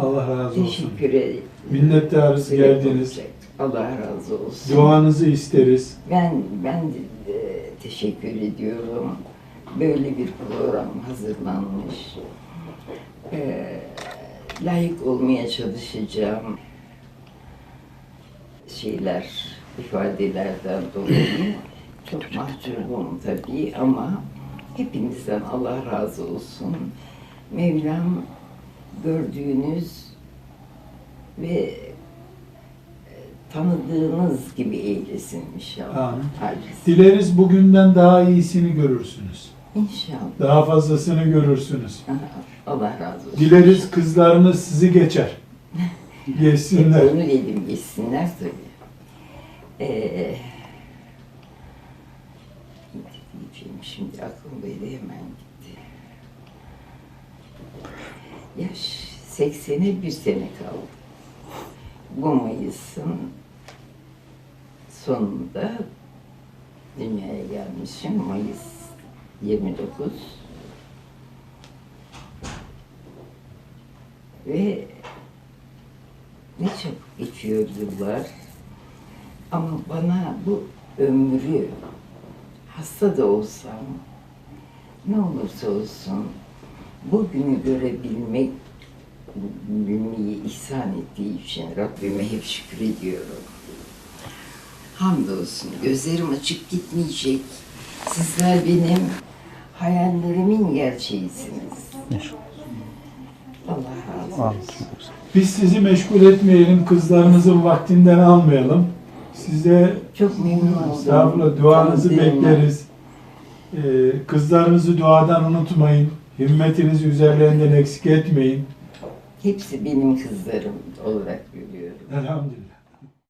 Allah razı olsun. Teşekkür ederim. Minnettarız geldiniz. Allah razı olsun. Duanızı isteriz. Ben ben de, e, teşekkür ediyorum. Böyle bir program hazırlanmış. Ee, layık olmaya çalışacağım. Şeyler, ifadelerden dolayı çok mahcubum tabii ama hepinizden Allah razı olsun. Mevlam gördüğünüz ve e, tanıdığınız gibi eylesin inşallah. Dileriz bugünden daha iyisini görürsünüz. İnşallah. Daha fazlasını görürsünüz. Allah razı olsun. Dileriz kızlarınız sizi geçer. Geçsinler. onu dedim geçsinler tabii. Ee, diyeceğim şimdi aklımdaydı hemen gitti. Yaş 80'e bir sene kaldı. Bu Mayıs'ın sonunda dünyaya gelmişim. Mayıs 29. Ve ne çabuk geçiyor yıllar. Ama bana bu ömrü hasta da olsam ne olursa olsun bugünü görebilmek bilmeyi ihsan ettiği için Rabbime hep şükür ediyorum. Hamdolsun gözlerim açık gitmeyecek. Sizler benim hayallerimin gerçeğisiniz. Allah razı olsun. Biz sizi meşgul etmeyelim, kızlarınızın vaktinden almayalım. Size Çok memnun oldum. estağfurullah duanızı Tanıdığıma. bekleriz. Ee, kızlarınızı duadan unutmayın. Himmetinizi üzerlerinden eksik etmeyin. Hepsi benim kızlarım olarak görüyorum. Elhamdülillah.